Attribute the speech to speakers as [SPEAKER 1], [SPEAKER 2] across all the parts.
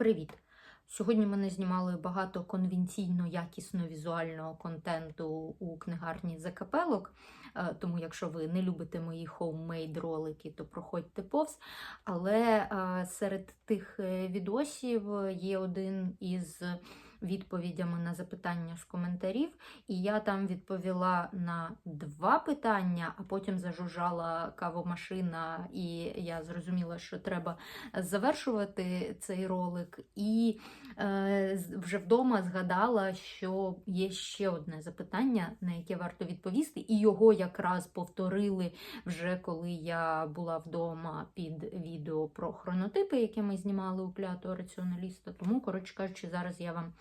[SPEAKER 1] Привіт! Сьогодні ми не знімали багато конвенційно якісно візуального контенту у книгарні Закапелок. е, Тому, якщо ви не любите мої хоуммейд ролики, то проходьте повз. Але е, серед тих е, відосів є один із відповідями на запитання з коментарів, і я там відповіла на два питання, а потім зажужжала кавомашина, і я зрозуміла, що треба завершувати цей ролик. І е, вже вдома згадала, що є ще одне запитання, на яке варто відповісти, і його якраз повторили вже коли я була вдома під відео про хронотипи, яке ми знімали у клятого раціоналіста. Тому, коротше кажучи, зараз я вам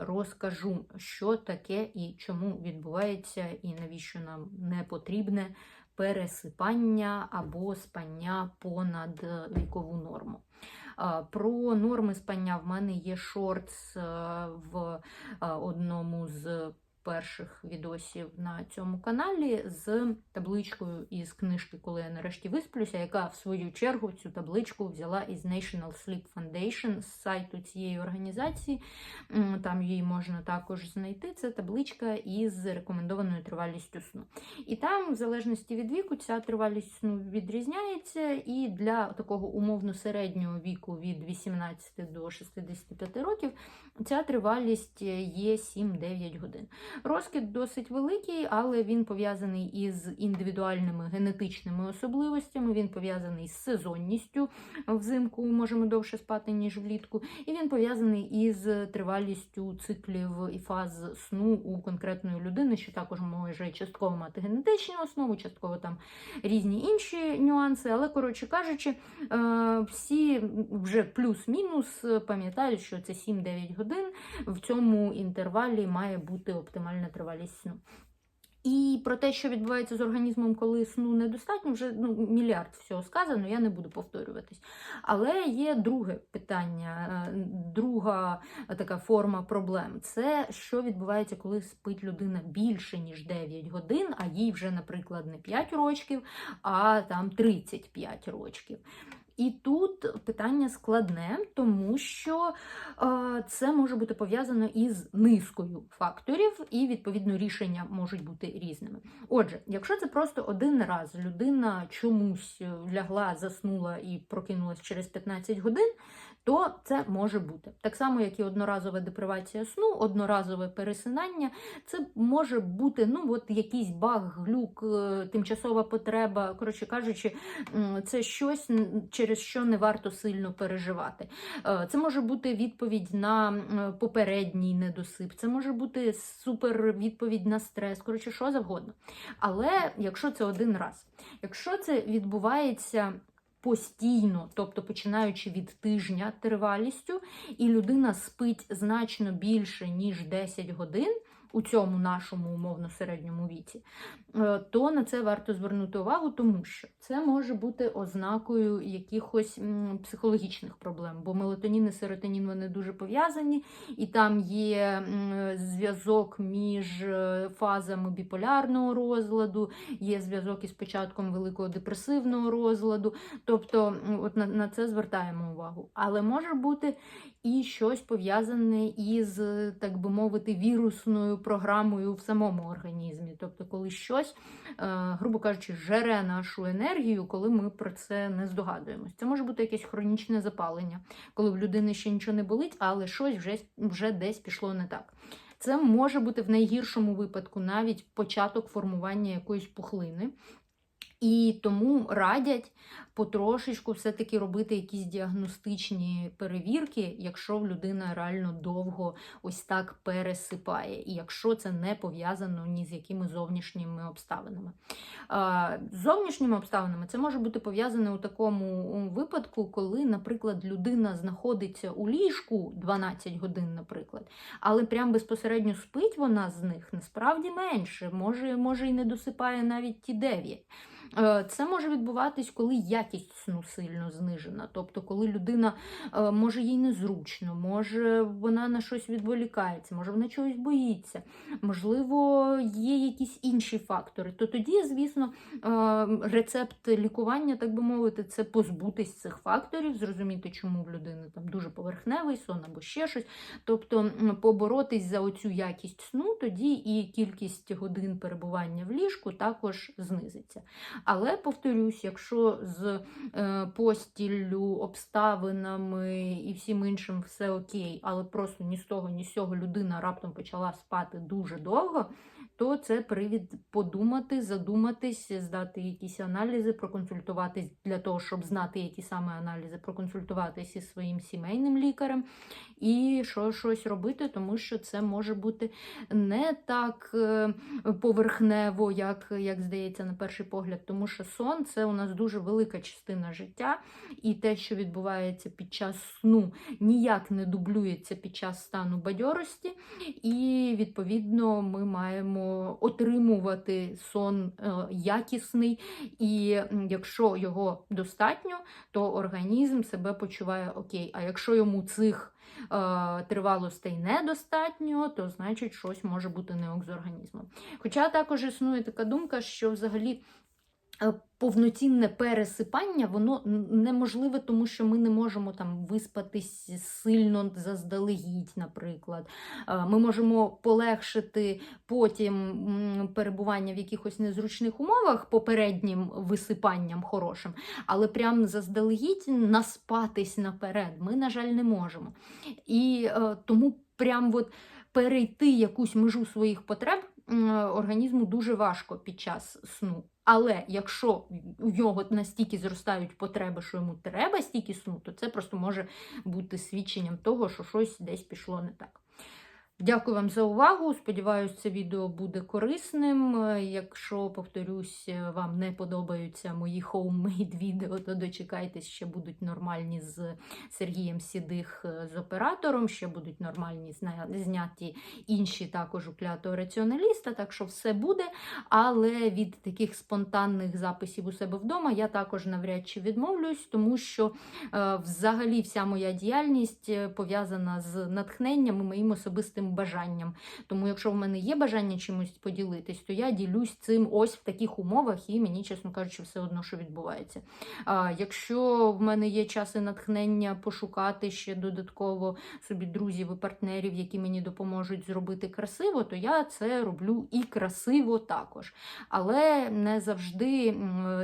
[SPEAKER 1] розкажу, що таке і чому відбувається, і навіщо нам не потрібне пересипання або спання понад вікову норму. Е, Про норми спання в мене є шортс е, в е, одному з перших відосів на цьому каналі з табличкою із книжки, коли я нарешті висплюся, яка в свою чергу цю табличку взяла із National Sleep Foundation з сайту цієї організації. Там її можна також знайти. Це табличка із рекомендованою тривалістю сну. І там, в залежності від віку, ця тривалість сну відрізняється. І для такого умовно середнього віку від 18 до 65 років ця тривалість є 7-9 годин. Розкид досить великий, але він пов'язаний із індивідуальними генетичними особливостями, він пов'язаний з сезонністю. Взимку можемо довше спати, ніж влітку, і він пов'язаний із тривалістю циклів і фаз сну у конкретної людини, що також може частково мати генетичну основу, частково там різні інші нюанси. Але, коротше кажучи, е, всі вже плюс-мінус пам'ятають, що це 7-9 годин. В цьому інтервалі має бути оптимальна тривалість сну. І про те, що відбувається з організмом, коли сну недостатньо, вже ну, мільярд всього сказано, я не буду повторюватись. Але є друге питання, е, друга така форма проблем. Це що відбувається, коли спить людина більше, ніж 9 годин, а їй вже, наприклад, не 5 років, а там 35 років. І тут питання складне, тому що е, це може бути пов'язано із низкою факторів, і відповідно рішення можуть бути різними. Отже, якщо це просто один раз людина чомусь лягла, заснула і прокинулась через 15 годин, то це може бути так само, як і одноразова депривація сну, одноразове пересинання. Це може бути ну от якийсь баг, глюк, е, тимчасова потреба. Коротше кажучи, це щось через що не варто сильно переживати. Е, Це може бути відповідь на попередній недосип, це може бути супер відповідь на стрес, коротше, що завгодно. Але якщо це один раз, якщо це відбувається. Постійно, тобто починаючи від тижня тривалістю, і людина спить значно більше, ніж 10 годин у цьому нашому умовно середньому віці, е, то на це варто звернути увагу, тому що це може бути ознакою якихось психологічних проблем, бо мелатонін і серотонін вони дуже пов'язані, і там є зв'язок між е, фазами біполярного розладу, є зв'язок із початком великого депресивного розладу. Тобто, от на, на це звертаємо увагу. Але може бути і щось пов'язане із, так би мовити, вірусною програмою в самому організмі. Тобто, коли щось, е, грубо кажучи, жере нашу енергію, коли ми про це не здогадуємось. Це може бути якесь хронічне запалення, коли в людини ще нічого не болить, але щось вже, вже десь пішло не так. Це може бути в найгіршому випадку навіть початок формування якоїсь пухлини. І тому радять потрошечку все-таки робити якісь діагностичні перевірки, якщо людина реально довго ось так пересипає, і якщо це не пов'язано ні з якими зовнішніми обставинами. Зовнішніми обставинами це може бути пов'язане у такому випадку, коли, наприклад, людина знаходиться у ліжку 12 годин, наприклад, але прям безпосередньо спить вона з них насправді менше, може, може і не досипає навіть ті 9. Е, Це може відбуватись, коли якість сну сильно знижена. Тобто, коли людина е, може їй незручно, може вона на щось відволікається, може вона чогось боїться, можливо, є якісь інші фактори. То тоді, звісно, е, рецепт лікування, так би мовити, це позбутись цих факторів, зрозуміти, чому в людини там дуже поверхневий сон або ще щось. Тобто поборотись за оцю якість сну, тоді і кількість годин перебування в ліжку також знизиться. Але повторюсь, якщо з е, постіллю, обставинами і всім іншим все окей, але просто ні з того, ні з цього людина раптом почала спати дуже довго, то це привід подумати, задуматись, здати якісь аналізи, проконсультуватись для того, щоб знати, які саме аналізи, проконсультуватись із своїм сімейним лікарем і що щось робити, тому що це може бути не так е, поверхнево, як, як здається, на перший погляд, тому що сон це у нас дуже велика частина життя, і те, що відбувається під час сну, ніяк не дублюється під час стану бадьорості, і відповідно ми маємо отримувати сон е, якісний, і якщо його достатньо, то організм себе почуває окей. А якщо йому цих е, тривалостей недостатньо, то значить щось може бути не ок з організмом. Хоча також існує така думка, що взагалі. Е, Повноцінне пересипання, воно неможливе, тому що ми не можемо там виспатись сильно заздалегідь, наприклад. Е, Ми можемо полегшити потім перебування в якихось незручних умовах попереднім висипанням хорошим, але прям заздалегідь наспатись наперед ми, на жаль, не можемо. І е, тому прям от перейти якусь межу своїх потреб організму дуже важко під час сну. Але якщо у нього настільки зростають потреби, що йому треба стільки сну, то це просто може бути свідченням того, що щось десь пішло не так. Дякую вам за увагу. Сподіваюсь, це відео буде корисним. Е, Якщо, повторюсь, е, вам не подобаються мої хоуммейд відео, то дочекайтесь, ще будуть нормальні з Сергієм Сідих е, з оператором, ще будуть нормальні зняті інші також у клятого раціоналіста, так що все буде. Але від таких спонтанних записів у себе вдома я також навряд чи відмовлюсь, тому що взагалі вся моя діяльність пов'язана з натхненням і моїм особистим бажанням. Тому, якщо в мене є бажання чимось поділитись, то я ділюсь цим ось в таких умовах, і мені, чесно кажучи, все одно, що відбувається. А якщо в мене є час і натхнення пошукати ще додатково собі друзів і партнерів, які мені допоможуть зробити красиво, то я це роблю і красиво також. Але не завжди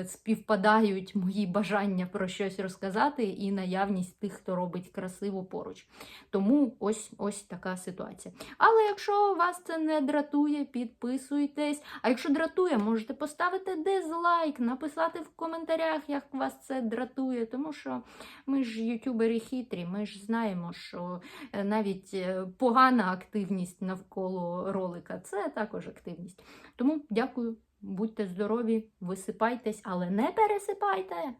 [SPEAKER 1] співпадають мої бажання про щось розказати і наявність тих, хто робить красиво поруч. Тому ось ось така ситуація. Але якщо вас це не дратує, підписуйтесь. А якщо дратує, можете поставити дизлайк, написати в коментарях, як вас це дратує. Тому що ми ж ютубери хитрі, ми ж знаємо, що е, навіть е, погана активність навколо ролика це також активність. Тому дякую, будьте здорові, висипайтесь, але не пересипайте.